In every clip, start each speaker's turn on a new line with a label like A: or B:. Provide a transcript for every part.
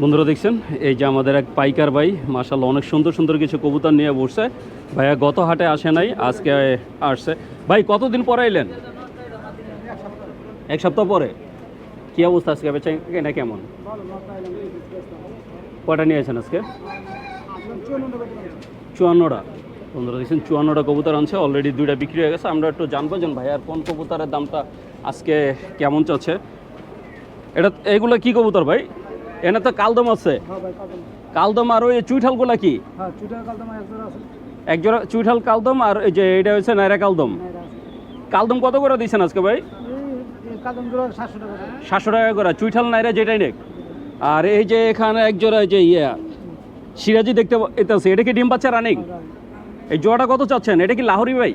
A: বন্ধুরা দেখছেন, এই যে আমাদের এক পাইকার ভাই মাসাল্লাহ অনেক সুন্দর সুন্দর কিছু কবুতর নিয়ে বসছে। ভাইয়া গত হাটে আসে নাই, আজকে আসছে। ভাই, কতদিন পরে এলেন? এক সপ্তাহ পরে? কি অবস্থা আজকে? বেচা কেনা কেমন? কটা নিয়ে নিয়েছেন আজকে? চুয়ান্নটা। বন্ধুরা দেখছেন, চুয়ান্নটা কবুতর আনছে অলরেডি দুইটা বিক্রি হয়ে গেছে। আমরা একটু জানব যেন ভাই আর কোন কবুতরের দামটা আজকে কেমন চলছে এটা, এগুলো কি কবুতর ভাই? এনে তো কালদম আছে।
B: হ্যাঁ কালদম।
A: আর ওই চুইঠালগুলা কি?
B: হ্যাঁ চুটার কালদম এক জোড়া আছে।
A: এক জোড়া চুইঠাল কালদম আর এই যে এটা হচ্ছে নাইরা কালদম। কালদম কত করে দিয়েছেন আজকে ভাই?
B: সাতশো টাকা করে।
A: চুইঠাল নাইরা যেটাই নেক। আর এই যে এখানে এক জোড়া এই যে ইয়ে সিরাজি দেখতে পাচ্ছি এটা কি ডিম পাচ্ছে রানিং? এই জোয়াটা কত চাচ্ছেন? এটা কি লাহোরি ভাই?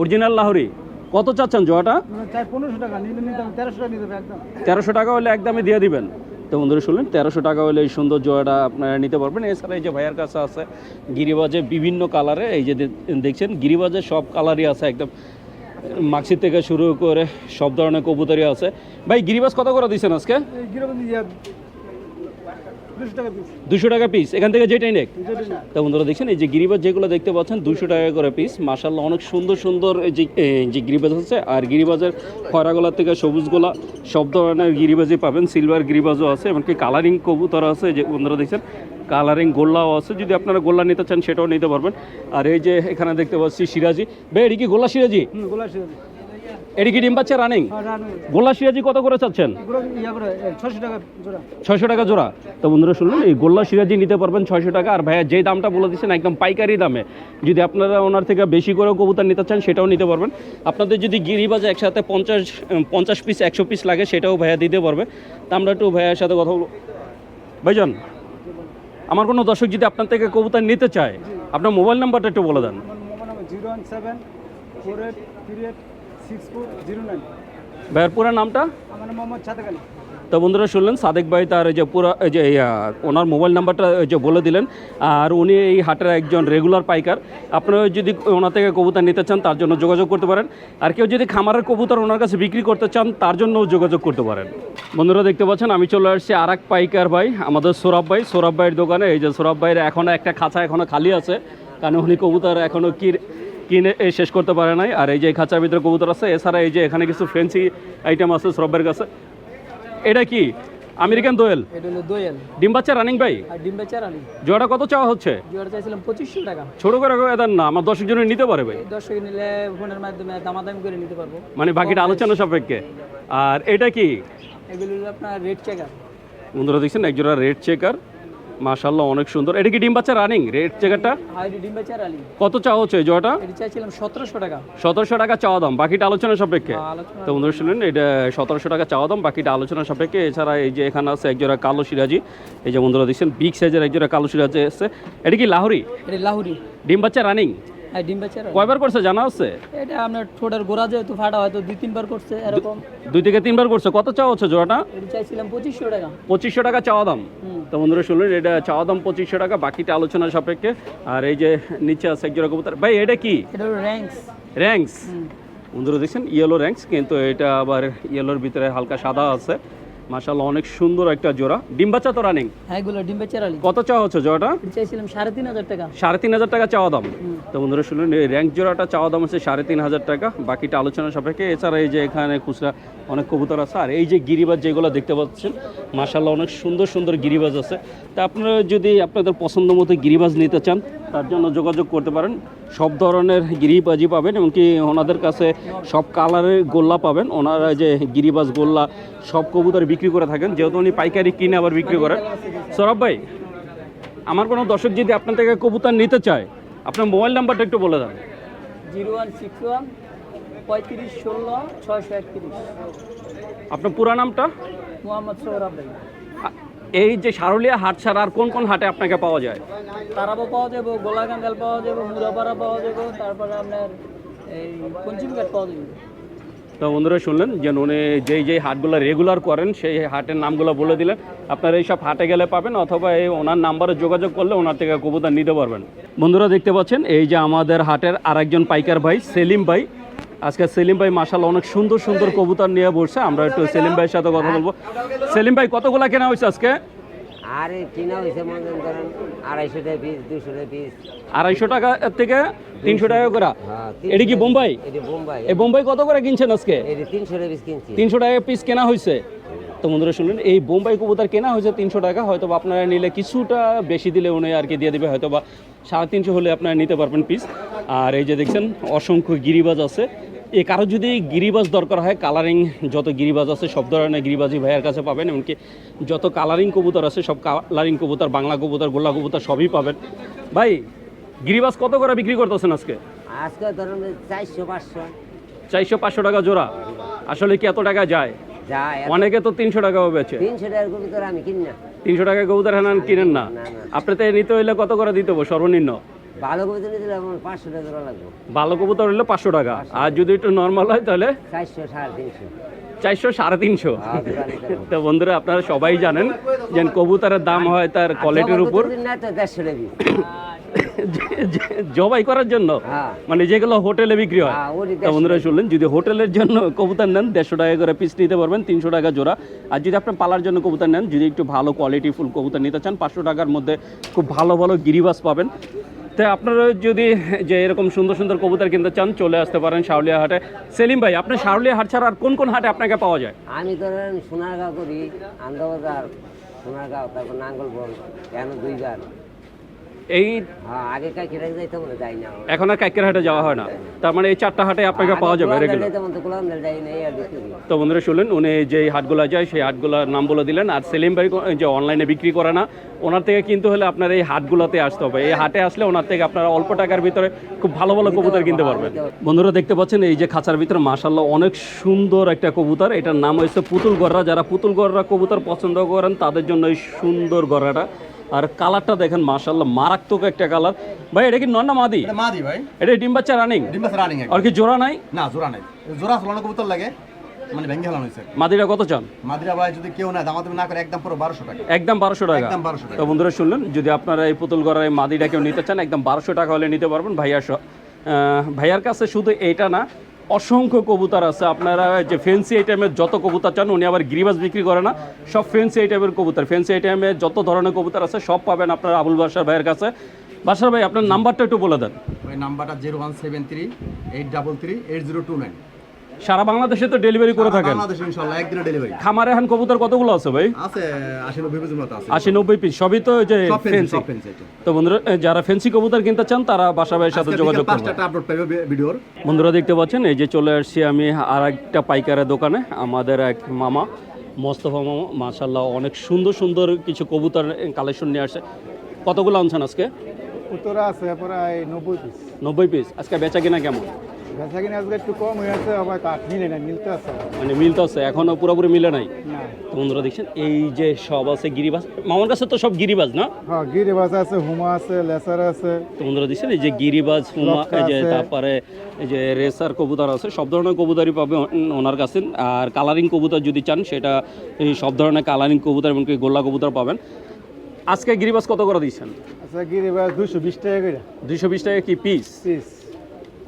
A: অরিজিনাল লাহোরি। কত চাচ্ছেন জোয়াটা?
B: মানে তেরোশো টাকা
A: হলে একদমই দিয়ে দিবেন। তো বন্ধুরা শুনলেন, তেরোশো টাকা হলে এই সুন্দর জয়াটা আপনারা নিতে পারবেন। এছাড়া এই যে ভাইয়ার কাছে আছে গিরিবাজে বিভিন্ন কালারে এই যে দেখছেন গিরিবাজে সব কালারই আছে একদম। মাক্সি থেকে শুরু করে সব ধরনের কবুতরই আছে। ভাই, গিরিবাজ কত করে দিয়েছেন আজকে?
B: দুশো টাকা পিস
A: এখান থেকে যেটাই নেক। তো বন্ধুরা দেখছেন এই যে গিরিবাজ যেগুলো দেখতে পাচ্ছেন দুশো টাকা করে পিস মাসাল্লাহ অনেক সুন্দর সুন্দর যে গিরিবাজ আছে আর গিরিবাজের খয়রাগোলা থেকে সবুজ গোলা সব ধরনের গিরিবাজই পাবেন। সিলভার গিরিবাজও আছে এমনকি কালারিং কবুতর আছে। যে বন্ধুরা দেখছেন কালারিং গোল্লাও আছে। যদি আপনারা গোল্লা নিতে চান সেটাও নিতে পারবেন। আর এই যে এখানে দেখতে পাচ্ছি সিরাজি। ভাই এটি কি গোল্লা সিরাজি?
B: হুম গোলা সে
A: এটি কি ডিম বাচ্চা রানিং গোল্লা সিরাজি কত করে চাচ্ছেন? ছয়শো টাকা জোড়া। তো বন্ধুরা শুনলেন এই গোল্লা সিরাজি নিতে পারবেন ছয়শো টাকা। আর ভাইয়া যে দামটা বলে দিচ্ছেন একদম পাইকারি দামে। যদি আপনারা ওনার থেকে বেশি করে কবুতর নিতে চান সেটাও নিতে পারবেন। আপনাদের যদি গিরিবাজে একসাথে পঞ্চাশ পঞ্চাশ পিস একশো পিস লাগে সেটাও ভাইয়া দিতে পারবে। তা আমরা একটু ভাইয়ার সাথে কথা বলব। ভাইজান আমার কোনো দর্শক যদি আপনার থেকে কবুতর নিতে চায় আপনার মোবাইল নাম্বারটা একটু বলে দেন।
B: Zero one seven four eight three eight six four zero nine
A: ভাইয়ার পুরো নামটা?
B: আমার নাম মোহাম্মদ সাদেক আলী।
A: তো বন্ধুরা শুনলেন সাদেক ভাই তার এই যে পুরো এই যে ওনার মোবাইল নাম্বারটা যে বলে দিলেন। আর উনি এই হাটের একজন রেগুলার পাইকার। আপনারা যদি ওনার থেকে কবুতর নিতে চান তার জন্য যোগাযোগ করতে পারেন। আর কেউ যদি খামারের কবুতর ওনার কাছে বিক্রি করতে চান তার জন্যও যোগাযোগ করতে পারেন। বন্ধুরা দেখতে পাচ্ছেন আমি চলে আসছি আর এক পাইকার ভাই আমাদের সৌরভ ভাই। সৌরভ ভাইয়ের দোকানে এই যে সৌরভ ভাইয়ের এখনও একটা খাঁচা এখনও খালি আছে। কারণ উনি কবুতর এখনও কি কিনে শেষ করতে পারে নাই। আর এই যে এই খাঁচার ভিতরে কবুতর আছে এছাড়া এই যে এখানে কিছু ফ্যান্সি আইটেম আছে সৌরভের কাছে। এটা কি? আমেরিকান দোয়েল
B: এটা হলো দোয়েল
A: ডিম বাচ্চা রানিং ভাই?
B: আর ডিম
A: জোড়া কত চাওয়া হচ্ছে?
B: চাইছিলাম টাকা।
A: ছোট করে দেন না আমার দশ জনের নিতে পারে ভাই।
B: নিলে ফোনের মাধ্যমে দামাদামি করে নিতে পারব।
A: মানে বাকিটা আলোচনা সাপেক্ষে। আর এটা কি?
B: এগুলো আপনার রেড চেকার
A: বন্ধুরা দেখছেন একজোড়া রেড চেকার মাশাল্লাহ অনেক সুন্দর। এটা কি ডিম বাচ্চা রানিং রেড
B: জায়গাটা
A: কত চাওয়া হচ্ছে
B: এটা চাইছিলাম সতেরোশো টাকা।
A: সতেরোশো টাকা চাওয়া দাম। বাকিটা আলোচনা সাপেক্ষে। তো বন্ধুরা শুনলেন এটা সতেরোশো টাকা চাওয়া দাম বাকিটা আলোচনা সাপেক্ষে। এছাড়া এই যে এখানে আছে একজোড়া কালো সিরাজি। এই যে বন্ধুরা দেখছেন বিগ সাইজের একজোড়া কালো সিরাজি আছে। এটা কি লাহোরি?
B: এটা লাহুরি।
A: ডিম বাচ্চা রানিং
B: হ্যাঁ ডিম বেচার
A: কয়বার করছে জানা আছে?
B: এটা আপনার ঠোঁটের গোড়া যেহেতু ফাটা হয়তো দুই তিনবার করছে এরকম।
A: দুই থেকে তিনবার করছে। কত চাওয়া হচ্ছে জোড়াটা?
B: চাইছিলাম পঁচিশশো টাকা।
A: পঁচিশশো টাকা চাওয়া দাম। তো বন্ধুরা শুনলেন এটা চাওয়া দাম পঁচিশশো টাকা বাকিটা আলোচনা সাপেক্ষে। আর এই যে নিচে আছে একজোড়া কবুতর। ভাই এটা কি?
B: এটা হলো র্যাঙ্কস।
A: র্যাঙ্কস? বন্ধুরা দেখছেন ইয়েলো র্যাঙ্কস কিন্তু এটা আবার ইয়েলোর ভিতরে হালকা সাদা আছে। মাশাল্লাহ অনেক সুন্দর একটা জোড়া। ডিম বাচ্চা তো রানিং
B: হ্যাঁ এগুলো ডিম আলী
A: কত চাওয়া হচ্ছে জোড়াটা?
B: চাইছিলাম সাড়ে তিন হাজার টাকা।
A: সাড়ে তিন হাজার টাকা চাওয়া দাম। তো বন্ধুরা শুনলেন এই র্যাঙ্ক জোড়াটা চাওয়া দাম হচ্ছে সাড়ে তিন হাজার টাকা। বাকিটা আলোচনা সাপেক্ষে এছাড়া এই যে এখানে খুচরা অনেক কবুতর আছে। আর এই যে গিরিবাজ যেগুলো দেখতে পাচ্ছেন মাশাল্লাহ অনেক সুন্দর সুন্দর গিরিবাজ আছে। তা আপনারা যদি আপনাদের পছন্দ মতো গিরিবাজ নিতে চান তার জন্য যোগাযোগ করতে পারেন। সব ধরনের গিরিবাজি পাবেন এমনকি ওনাদের কাছে সব কালারের গোল্লা পাবেন। ওনারা যে গিরিবাজ গোল্লা সব কবুতর বিক্রি করে থাকেন। যেহেতু উনি পাইকারি কিনে আবার বিক্রি করেন। সৌরভ ভাই আমার কোনো দর্শক যদি আপনার থেকে কবুতর নিতে চায় আপনার মোবাইল নাম্বারটা একটু বলে দেন।
B: জিরো ওয়ান সিক্স ওয়ান পঁয়ত্রিশ ষোলো ছয়শো একত্রিশ।
A: আপনার পুরা নামটা?
B: মোহাম্মদ
A: এই যে সারুলিয়া হাট ছাড়া আর কোন কোন হাটে আপনাকে পাওয়া যায়?
B: তারাবো পাওয়া যাব গোলাকান্দাল পাওয়া যাব মুরাপাড়া পাওয়া যাব তারপরে আপনার এই পঞ্চিমঘাট পাওয়া যাবে।
A: তো বন্ধুরা শুনলেন যে উনি যেই যেই হাটগুলো রেগুলার করেন সেই হাটের নামগুলো বলে দিলেন। আপনারা এইসব হাটে গেলে পাবেন অথবা এই ওনার নাম্বারে যোগাযোগ করলে ওনার থেকে কবুতর নিতে পারবেন। বন্ধুরা দেখতে পাচ্ছেন এই যে আমাদের হাটের আরেকজন পাইকার ভাই সেলিম ভাই আজকে সেলিম ভাই মাসাল অনেক সুন্দর সুন্দর কবুতর নিয়ে বসছে। আমরা একটু সেলিম ভাইয়ের সাথে কথা বলব। সেলিম ভাই কতগুলা কেনা হয়েছে আজকে?
C: আর কিনা হয়েছে মনে করেন আড়াইশো টাকা পিস দুশো টাকা পিস
A: আড়াইশো টাকা থেকে তিনশো টাকা করে?
C: হ্যাঁ
A: এটা কি বোম্বাই?
C: বোম্বাই।
A: এই বোম্বাই কত করে কিনছেন আজকে?
C: তিনশো টাকা পিস কিনছি।
A: তিনশো টাকা পিস কেনা হয়েছে। তো বন্ধুরা শুনলেন এই বোম্বাই কবুতর কেনা হয়েছে তিনশো টাকা হয়তো আপনারা নিলে কিছুটা বেশি দিলে উনি আর কি দিয়ে দেবে হয়তো বা সাড়ে তিনশো হলে আপনারা নিতে পারবেন পিস আর এই যে দেখছেন অসংখ্য গিরিবাজ আছে। এ কারও যদি গিরিবাজ দরকার হয় কালারিং যত গিরিবাজ আছে সব ধরনের গিরিবাজি ভাইয়ের কাছে পাবেন এমনকি যত কালারিং কবুতর আছে সব কালারিং কবুতর বাংলা কবুতর গোল্লা কবুতর সবই পাবেন। ভাই গিরিবাজ কত করে বিক্রি করতেছেন আজকে?
C: আজকে ধরুন চারশো পাঁচশো।
A: চারশো পাঁচশো টাকা জোড়া। আসলে কি এত টাকা যায়? অনেকে তো তিনশো টাকাও বেচে।
C: তিনশো টাকার কবুতর আমি কিনি না।
A: তিনশো টাকা কবুতর হানান কিনেন না।
C: না, না।
A: আপনি তো নিতে হইলে কত করে দিতে হবে? সর্বনিম্ন?
C: ভালো কবুতর নিতে হলে আমার পাঁচশো টাকা জোড়া লাগবে।
A: ভালো কবুতর হইলে পাঁচশো টাকা। আর যদি একটু নর্মাল হয় তাহলে
C: চারশো সাড়ে তিনশো।
A: চারশো সাড়ে তিনশো।
C: হ্যাঁ।
A: তো বন্ধুরা আপনারা সবাই জানেন যে কবুতরের দাম হয় তার কোয়ালিটির উপর। জবাই করার জন্য?
C: হ্যাঁ।
A: মানে যেগুলো হোটেলে বিক্রি হয়।
C: হ্যাঁ,
A: তো বন্ধুরা শুনলেন যদি হোটেলের জন্য কবুতর নেন দেড়শো টাকা করে পিস নিতে পারবেন তিনশো টাকা জোড়া। আর যদি আপনি পালার জন্য কবুতর নেন যদি একটু ভালো কোয়ালিটি ফুল কবুতর নিতে চান পাঁচশো টাকার মধ্যে খুব ভালো ভালো গিরিবাস পাবেন। তাই আপনারা যদি যে এরকম সুন্দর সুন্দর কবুতর কিনতে চান, চলে আসতে পারেন শাওলিয়া হাটে। সেলিম ভাই, আপনার শাওলিয়া হাট ছাড়া আর কোন কোন হাটে আপনাকে পাওয়া যায়?
C: আমি ধরেন সোনারগাঁও করি, আন্দাবাজার, সোনারগাঁও, তারপর নাঙ্গলবন, কেন দুইবার।
A: এই
C: হ্যাঁ
A: এখন আর কাইকের হাটে যাওয়া হয় না। তার মানে এই চারটা হাটে আপনাকে পাওয়া যাবে রেগুলার
C: তো
A: বন্ধুরা শুনলেন উনি যে হাটগুলো যায় সেই হাটগুলোর নাম বলে দিলেন। আর সেলিম ভাই যে অনলাইনে বিক্রি করে না ওনার থেকে কিনতে হলে আপনার এই হাটগুলোতে আসতে হবে। এই হাটে আসলে ওনার থেকে আপনারা অল্প টাকার ভিতরে খুব ভালো ভালো কবুতর কিনতে পারবেন। বন্ধুরা দেখতে পাচ্ছেন এই যে খাঁচার ভিতরে মাশাল্লাহ অনেক সুন্দর একটা কবুতর। এটার নাম হচ্ছে পুতুল গররা। যারা পুতুল গররা কবুতর পছন্দ করেন তাদের জন্য এই সুন্দর গররাটা। আর কালারটা দেখেন মাশাল্লাহ মারাত্মক একটা কালার। ভাই এটা কি নন্না মাদি?
D: এটা মাদি ভাই।
A: এটা ডিম বাচ্চা রানিং
D: ডিম্বাস রানিং
A: আর কি জোড়া নাই?
D: না জোড়া নাই। জোড়া ফলানো কবুতর লাগে মানে ভেঙে ফেলানো হয়েছে।
A: মাদিটা কত চান?
D: মাদিরা ভাই যদি কেউ না দামাদামি না করে একদম পুরো বারোশো টাকা।
A: একদম বারোশো টাকা।
D: একদম 1200 টাকা।
A: তো বন্ধুরা শুনলেন যদি আপনারা এই পুতুল গড়ার এই মাদিটা কেউ নিতে চান একদম বারোশো টাকা হলে নিতে পারবেন। ভাইয়া ভাইয়ার কাছে শুধু এইটা না অসংখ্য কবুতর আছে। আপনারা যে ফ্যান্সি আইটেমের যত কবুতর চান, উনি আবার গিরিবাস বিক্রি করে না। সব ফ্যান্সি আইটেমের কবুতর। ফ্যান্সি আইটেমে যত ধরনের কবুতর আছে, সব পাবেন আপনারা আবুল বাসার ভাইয়ের কাছে। বাসার ভাই, আপনার নাম্বারটা একটু বলে দেন।
D: ওই নাম্বারটা zero one seven three eight double three eight zero two nine
A: সারা বাংলাদেশে তো ডেলিভারি করে থাকেন।
D: বাংলাদেশ ইনশাল্লাহ একদিনে ডেলিভারি
A: খামারে এখন কবুতর কতগুলো আছে ভাই?
D: আছে আশি নব্বই আছে।
A: পিস সবই তো যে
D: ফেন্সি
A: তো বন্ধুরা যারা ফেন্সি কবুতর কিনতে চান তারা বাসা ভাইয়ের সাথে যোগাযোগ করবেন
D: পাঁচটা আপলোড পাইবে ভিডিওর
A: বন্ধুরা দেখতে পাচ্ছেন এই যে চলে আসছি আমি আর একটা পাইকারের দোকানে আমাদের এক মামা মোস্তফা মামা মাশাল্লাহ অনেক সুন্দর সুন্দর কিছু কবুতর কালেকশন নিয়ে আসে। কতগুলো আনছেন আজকে?
E: উত্তরা আছে প্রায় নব্বই পিস
A: নব্বই পিস আজকে বেচা কিনা কেমন?
E: বেচা কিনে আজকে একটু কম হয়ে আছে আবার কাঠ মিলে না মিলতে আছে।
A: মানে মিলতে আছে এখনও পুরোপুরি মিলে নাই? তো বন্ধুরা দেখছেন এই যে সব আছে গিরিবাজ মামার কাছে তো সব গিরিবাজ না?
E: হ্যাঁ গিরে আছে হুমা আছে লেসার আছে।
A: তো বন্ধুরা দেখছেন এই যে গিরিবাজ হুমা এই যে তারপরে এই যে রেসার কবুতর আছে সব ধরনের কবুতরই পাবে ওনার কাছে। আর কালারিং কবুতর যদি চান সেটা সব ধরনের কালারিং কবুতর এমনকি গোল্লা কবুতর পাবেন। আজকে গিরিবাজ কত করে দিচ্ছেন?
E: আচ্ছা গিরে বাস দুশো বিশ টাকা করে।
A: দুইশো বিশ টাকা কি পিস
E: পিস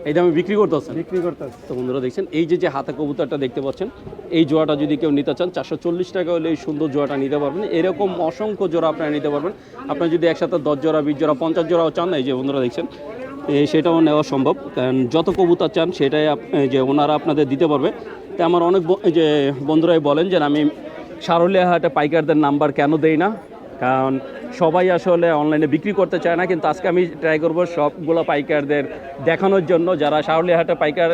A: এই দামে বিক্রি করতেছেন?
E: বিক্রি করতেছে
A: তো বন্ধুরা দেখছেন এই যে যে হাতে কবুতরটা দেখতে পাচ্ছেন এই জোড়াটা যদি কেউ নিতে চান চারশো চল্লিশ টাকা হলে এই সুন্দর জোড়াটা নিতে পারবেন। এরকম অসংখ্য জোড়া আপনারা নিতে পারবেন। আপনার যদি একসাথে দশ জোড়া বিশ জোড়া পঞ্চাশ জোড়াও চান এই যে বন্ধুরা দেখছেন সেটাও নেওয়া সম্ভব। কারণ যত কবুতর চান সেটাই যে ওনারা আপনাদের দিতে পারবে। তো আমার অনেক যে বন্ধুরাই বলেন যে আমি সারুলিয়া হাটে পাইকারদের নাম্বার কেন দেই না? কারণ সবাই আসলে অনলাইনে বিক্রি করতে চায় না কিন্তু আজকে আমি ট্রাই করব সবগুলো পাইকারদের দেখানোর জন্য। যারা শাহরুলিয়া হাটে পাইকার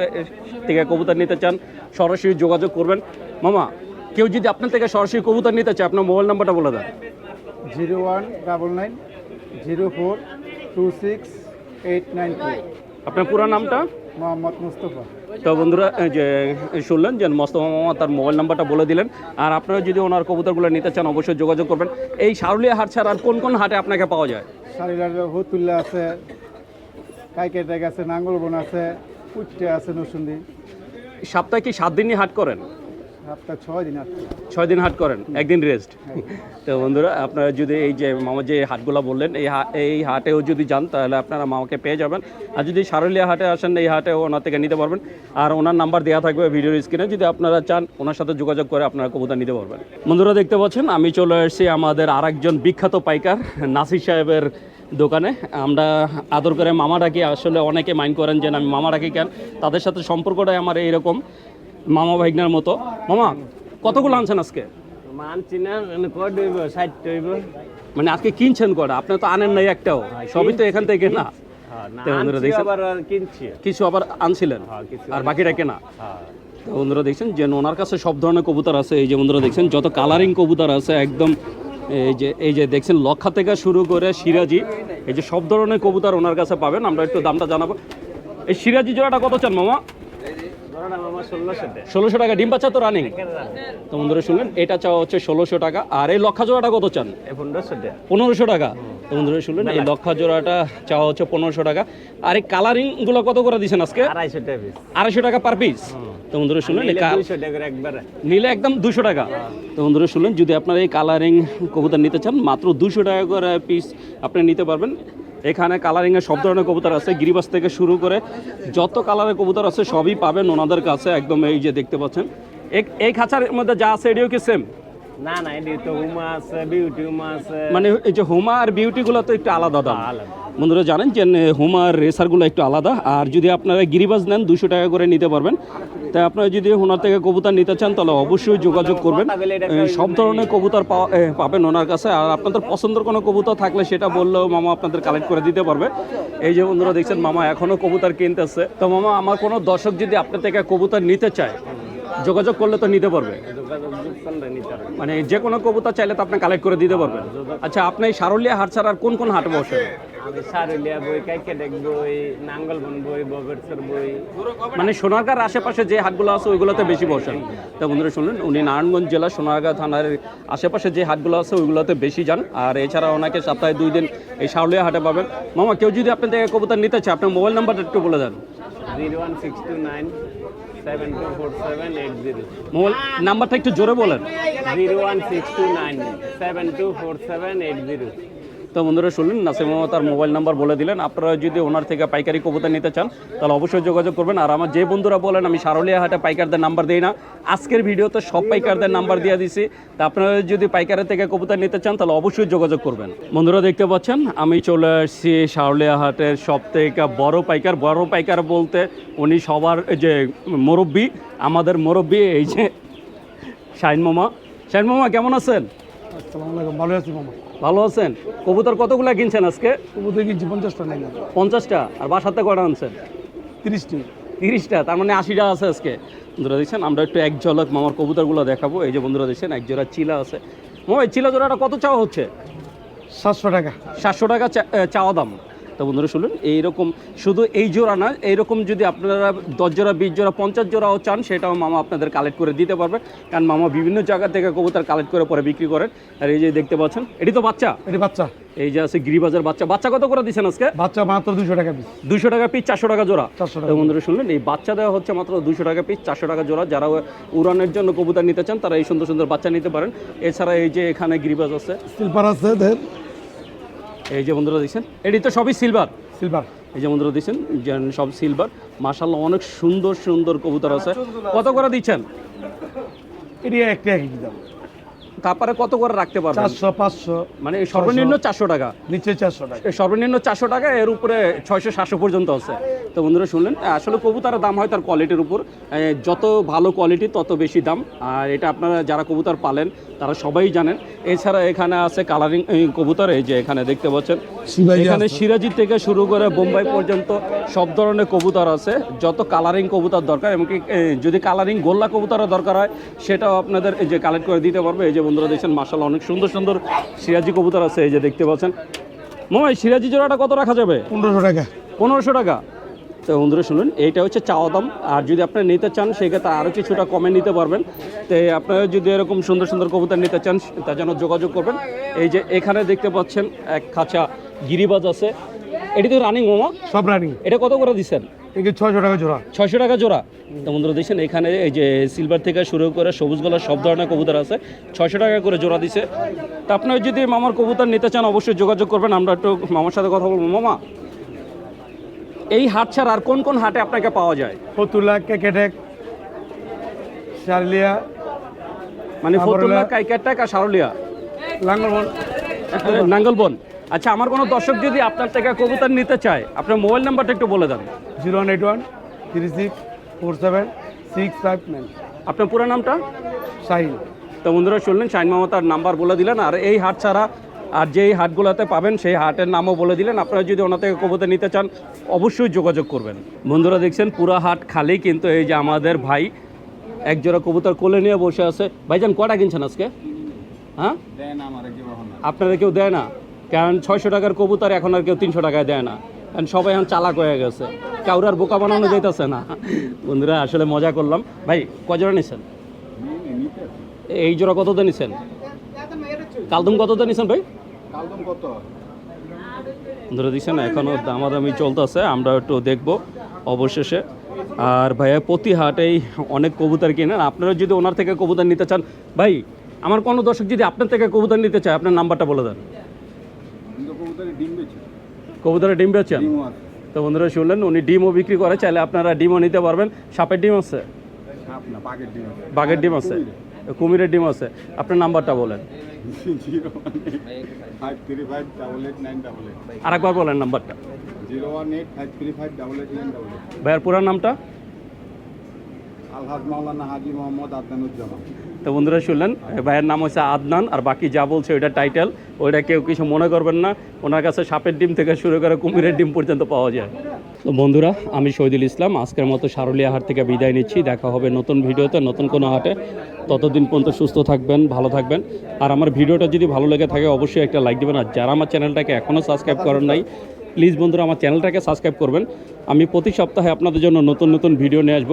A: থেকে কবুতর নিতে চান সরাসরি যোগাযোগ করবেন। মামা কেউ যদি আপনার থেকে সরাসরি কবুতর নিতে চায় আপনার মোবাইল নাম্বারটা বলে দেন।
E: Zero one double nine zero four two six eight nine
A: আপনার পুরো নামটা?
E: মোহাম্মদ মুস্তফা।
A: তো বন্ধুরা যে শুনলেন যে মোস্তফা মামা তার মোবাইল নাম্বারটা বলে দিলেন। আর আপনারা যদি ওনার কবুতরগুলো নিতে চান অবশ্যই যোগাযোগ করবেন। এই সারুলিয়া হাট ছাড়া আর কোন কোন হাটে আপনাকে পাওয়া যায়?
E: সারুলিয়া হতুল্লা আছে কাইকেটেক আছে নাঙ্গলবন আছে কুট্টে আছে নসুন্দি
A: সপ্তাহে কি সাত দিনই হাট করেন?
E: ছয় দিন আসছে
A: ছয় দিন হাট করেন, একদিন রেস্ট তো বন্ধুরা, আপনারা যদি এই যে মামা যে হাটগুলো বললেন, এই এই হাটেও যদি যান, তাহলে আপনারা মামাকে পেয়ে যাবেন। আর যদি সারলিয়া হাটে আসেন, এই হাটে ওনার থেকে নিতে পারবেন। আর ওনার নাম্বার দেওয়া থাকবে ভিডিওর স্ক্রিনে যদি আপনারা চান, ওনার সাথে যোগাযোগ করে আপনারা কবুতর নিতে পারবেন। বন্ধুরা, দেখতে পাচ্ছেন, আমি চলে এসেছি আমাদের আরেকজন বিখ্যাত পাইকার, নাসির সাহেবের দোকানে। আমরা আদর করে মামা ডাকি। আসলে অনেকে মাইন্ড করেন যে, আমি মামা ডাকি কেন? তাদের সাথে সম্পর্কটাই আমার এইরকম। মামা ভাইগনার মতো। মামা কতগুলো আনছেন আজকে?
C: না ষাট ডইব
A: মানে আজকে কিনছেন কটা আপনি তো আনেন নাই একটাও। সবই তো এখান থেকে না? দেখছেন? কিছু আবার আনছিলেন?
C: হ্যাঁ,
A: আর বাকিটা কেনা তো বন্ধুরা দেখছেন যে ওনার কাছে সব ধরনের কবুতর আছে। এই যে বন্ধুরা দেখছেন যত কালারিং কবুতর আছে একদম এই যে এই যে দেখছেন লক্ষা থেকে শুরু করে সিরাজি। এই যে সব ধরনের কবুতর ওনার কাছে পাবেন। আমরা একটু দামটা জানাব। এই সিরাজি জোড়াটা কত চান মামা?
C: ষোলোশো
A: টাকা। ডিম পাচ্ছা তো রানিং তো বন্ধুরা শুনলেন এটা চাওয়া হচ্ছে ষোলোশো টাকা। আর এই লক্ষা জোড়াটা কত চান?
C: পনেরোশো
A: টাকা। তো বন্ধুরা শুনলেন এই লক্ষা জোড়াটা চাওয়া হচ্ছে পনেরোশো টাকা। আর এই কালারিংগুলো কত করে দিচ্ছেন আজকে?
C: আড়াইশো টাকা
A: পার পিস তো বন্ধুরা শুনলেন নিলে একদম দুশো টাকা। তো বন্ধুরা শুনলেন যদি আপনার এই কালারিং কবুতর নিতে চান মাত্র দুশো টাকা করে পিস আপনি নিতে পারবেন। এখানে কালারিংয়ের সব ধরনের কবুতর আছে। গিরিবাস থেকে শুরু করে যত কালারের কবুতর আছে, সবই পাবেন ওনাদের কাছে। একদম এই যে দেখতে পাচ্ছেন। এই খাঁচার মধ্যে যা আছে, এটিও কি সেম
C: না না এটি তো উমা আছে বিউটি উমা আছে।
A: মানে এই যে হুমা আর বিউটিগুলো তো একটু আলাদা দাম।
C: আলাদা।
A: বন্ধুরা জানেন যে হুমা রেসারগুলো একটু আলাদা। আর যদি আপনারা গিরিবাজ নেন দুশো টাকা করে নিতে পারবেন। তাই আপনারা যদি ওনার থেকে কবুতর নিতে চান তাহলে অবশ্যই যোগাযোগ করবেন। সব ধরনের কবুতর পাবেন ওনার কাছে। আর আপনাদের পছন্দের কোনো কবুতর থাকলে সেটা বললেও মামা আপনাদের কালেক্ট করে দিতে পারবে। এই যে বন্ধুরা দেখছেন মামা এখনও কবুতর কিনতেছে। তো মামা আমার কোনো দর্শক যদি আপনার থেকে কবুতর নিতে চায় যোগাযোগ করলে তো নিতে পারবে। মানে যে কোনো কবুতর চাইলে তো আপনি কালেক্ট করে দিতে পারবেন। আচ্ছা আপনি এই সারলিয়া হাট ছাড়া আর কোন কোন হাট
C: আমি সারুলিয়া বই কাইকেডেক বই নাঙ্গলবন বই ববেরসর বই।
A: মানে সোনারগাঁর আশেপাশে যে হাটগুলো আছে ওইগুলোতে বেশি বসেন। তা বন্ধুরা শুনলেন উনি নারায়ণগঞ্জ জেলা সোনারগাঁ থানার আশেপাশে যে হাটগুলো আছে ওইগুলোতে বেশি যান। আর এছাড়া ওনাকে সপ্তাহে দুই দিন এই সারলিয়া হাটে পাবেন। মামা কেউ যদি আপনার থেকে কবুতর নিতে চায় আপনার মোবাইল নাম্বারটা একটু বলে দেন।
C: Zero one six two nine seven two four seven eight zero
A: mobile নাম্বারটা একটু জোরে বলেন।
C: Zero one six two nine seven two four seven eight zero
A: তো বন্ধুরা শুনলেন, নাসিম মামা তার মোবাইল নাম্বার বলে দিলেন। আপনারা যদি ওনার থেকে পাইকারি কবুতর নিতে চান, তাহলে অবশ্যই যোগাযোগ করবেন। আর আমার যে বন্ধুরা বলেন, আমি সারলিয়া হাটে পাইকারদের নাম্বার দিই না। আজকের ভিডিওতে সব পাইকারদের নাম্বার দিয়ে দিছি। তা আপনারা যদি পাইকারের থেকে কবুতর নিতে চান, তাহলে অবশ্যই যোগাযোগ করবেন। বন্ধুরা দেখতে পাচ্ছেন, আমি চলে আসছি সারলিয়া হাটের সব থেকে বড় পাইকার। বড় পাইকার বলতে উনি সবার যে মুরব্বী, আমাদের মুরব্বী, এই যে শাইন মামা। শাইন মামা, কেমন আছেন?
E: আসসালামু আলাইকুম, ভালো আছি মামা।
A: ভালো আছেন? কবুতর কতগুলো কিনছেন আজকে?
E: কবুতর কিনছি পঞ্চাশটা নেই
A: পঞ্চাশটা? আর বাসাতে কটা আনছেন?
E: তিরিশটি।
A: তিরিশটা? তার মানে আশিটা আছে আজকে। বন্ধুরা দেখছেন আমরা একটু এক ঝলক মামার কবুতরগুলো দেখাবো। এই যে বন্ধুরা দেখছেন এক জোড়া চিলা আছে। মামা এই চিলা জোড়াটা কত চাওয়া হচ্ছে?
E: সাতশো টাকা।
A: সাতশো টাকা চাওয়া দাম। তো বন্ধুরা শুনুন এইরকম শুধু এই জোড়া না এইরকম যদি আপনারা দশ জোড়া বিশ জোড়া পঞ্চাশ জোড়াও চান সেটাও মামা আপনাদের কালেক্ট করে দিতে পারবে কারণ মামা বিভিন্ন জায়গা থেকে কবুতর কালেক্ট করে পরে বিক্রি করেন। আর এই যে দেখতে পাচ্ছেন এটি তো বাচ্চা?
E: এটি বাচ্চা।
A: এই যে আছে গিরিবাজার বাচ্চা। বাচ্চা কত করে দিচ্ছেন আজকে?
E: বাচ্চা মাত্র দুশো টাকা পিস
A: দুশো টাকা পিস চারশো টাকা জোড়া।
E: চারশো
A: তো বন্ধুরা শুনলেন এই বাচ্চা দেওয়া হচ্ছে মাত্র দুশো টাকা পিস চারশো টাকা জোড়া। যারা উড়ানের জন্য কবুতর নিতে চান তারা এই সুন্দর সুন্দর বাচ্চা নিতে পারেন। এছাড়া এই যে এখানে গিরিবাজ আছে।
E: আছে
A: এই যে বন্ধুরা দেখছেন এটি তো সবই সিলভার
E: সিলভার
A: এই যে বন্ধুরা দিচ্ছেন সব সিলভার মাশাল্লাহ অনেক সুন্দর সুন্দর কবুতর আছে। কত করে দিচ্ছেন?
E: এটি একটা একই দাম।
A: তারপরে কত করে রাখতে পারবেন?
E: চারশো পাঁচশো
A: মানে সর্বনিম্ন চারশো টাকা?
E: নিচে চারশো টাকা।
A: সর্বনিম্ন চারশো টাকা এর উপরে ছয়শো সাতশো পর্যন্ত আছে। তো বন্ধুরা শুনলেন আসলে কবুতরের দাম হয় তার কোয়ালিটির উপর। যত ভালো কোয়ালিটি তত বেশি দাম। আর এটা আপনারা যারা কবুতর পালেন তারা সবাই জানেন। এছাড়া এখানে আছে কালারিং কবুতর এই যে এখানে দেখতে পাচ্ছেন। এখানে সিরাজি থেকে শুরু করে বোম্বাই পর্যন্ত সব ধরনের কবুতর আছে। যত কালারিং কবুতর দরকার এমনকি যদি কালারিং গোল্লা কবুতরও দরকার হয় সেটাও আপনাদের এই যে কালেক্ট করে দিতে পারবে। এই যে বন্ধুরা দেখছেন মার্শাল অনেক সুন্দর সুন্দর সিরাজি কবুতর আছে এই যে দেখতে পাচ্ছেন। মোমাই সিরাজি জোড়াটা কত রাখা যাবে?
E: পনেরোশো টাকা।
A: পনেরোশো টাকা। তো বন্ধুরা শুনুন এইটা হচ্ছে চাওয়া দাম। আর যদি আপনি নিতে চান সেক্ষেত্রে আরও কিছুটা কমে নিতে পারবেন। তো আপনারা যদি এরকম সুন্দর সুন্দর কবুতর নিতে চান তার জন্য যোগাযোগ করবেন। এই যে এখানে দেখতে পাচ্ছেন এক খাঁচা গিরিবাজ আছে। এটি তো রানিং মামা?
E: সব রানিং
A: এটা কত করে দিচ্ছেন?
E: ছয়শো টাকা জোড়া।
A: ছয়শো টাকা জোড়া। তো বন্ধুরা দেখছেন এখানে এই যে সিলভার থেকে শুরু করে সবুজ গলার সব ধরনের কবুতর আছে। ছয়শো টাকা করে জোড়া দিছে। তা আপনারা যদি মামার কবুতর নিতে চান অবশ্যই যোগাযোগ করবেন। আমরা একটু মামার সাথে কথা বলব। মামা এই হাট ছাড়া আর কোন কোন হাটে আপনাকে পাওয়া যায়?
E: ফতুল্লা কেকেটেক শারলিয়া
A: মানে ফতুল্লা
E: হলো-
A: আর সারলিয়া
E: লাঙ্গলবন।
A: নাঙ্গলবন আচ্ছা আমার কোনো দর্শক যদি আপনার থেকে কবুতর নিতে চায় আপনার মোবাইল নাম্বারটা একটু বলে দেন।
E: Zero one eight one three six four seven six five nine.
A: আপনার পুরো নামটা?
E: সাহিল
A: তো বন্ধুরা শুনলেন শাইন মামা তার নাম্বার বলে দিলেন আর এই হাট ছাড়া আর যেই হাটগুলোতে পাবেন সেই হাটের নামও বলে দিলেন। আপনারা যদি ওনা থেকে কবুতর নিতে চান অবশ্যই যোগাযোগ করবেন। বন্ধুরা দেখছেন পুরা হাট খালি কিন্তু এই যে আমাদের ভাই এক জোড়া কবুতর কোলে নিয়ে বসে আছে। ভাইজান কটা কিনছেন আজকে? হ্যাঁ? আপনারা কেউ দেয় না? কারণ ছয়শো টাকার কবুতর এখন আর কেউ তিনশো টাকায় দেয় না। কারণ সবাই এখন চালাক হয়ে গেছে। কাউর আর বোকা বানানো যাইতেছে না। বন্ধুরা, আসলে মজা করলাম। ভাই কজোড়া নিছেন? এই জোড়া কততে নিছেন? কালদম কততে নিছেন ভাই? ধরে দিচ্ছেন এখনও দামাদামি চলতেছে। আমরা একটু দেখব অবশেষে। আর ভাইয়া, প্রতি হাটেই অনেক কবুতর কিনেন। আপনারা যদি ওনার থেকে কবুতর নিতে চান, ভাই, আমার কোনো দর্শক যদি আপনার থেকে কবুতর নিতে চায়, আপনার নাম্বারটা বলে দেন। কবুতরের ডিম বেচেন? তো বন্ধুরা শুনলেন উনি ডিমও বিক্রি করে চাইলে আপনারা ডিমও নিতে পারবেন। সাপের ডিম আছে? বাঘের ডিম আছে। কুমিরের। ডিম আছে। আপনার নাম্বারটা বলেন। আরেকবার বলেন নাম্বারটা।
F: ডাবল এইট
A: নামটা?
F: আলহাজ মাওলানা হাজি মোহাম্মদ আদনানুজ্জামান।
A: তো বন্ধুরা শুনলেন ভাইয়ের নাম হচ্ছে আদনান, আর বাকি যা বলছে ওইটা টাইটেল ওইটা কেউ কিছু মনে করবেন না। ওনার কাছে সাপের ডিম থেকে শুরু করে কুমিরের ডিম পর্যন্ত পাওয়া যায়। তো বন্ধুরা, আমি শহীদুল ইসলাম, আজকের মতো সারুলিয়া হাট থেকে বিদায় নিচ্ছি। দেখা হবে নতুন ভিডিওতে, নতুন কোনো হাটে। ততদিন পর্যন্ত সুস্থ থাকবেন, ভালো থাকবেন। আর আমার ভিডিওটা যদি ভালো লেগে থাকে, অবশ্যই একটা লাইক দেবেন। আর যারা আমার চ্যানেলটাকে এখনও সাবস্ক্রাইব করেন নাই প্লিজ বন্ধুরা আমার চ্যানেলটাকে সাবস্ক্রাইব করবেন। আমি প্রতি সপ্তাহে আপনাদের জন্য নতুন নতুন ভিডিও নিয়ে আসব।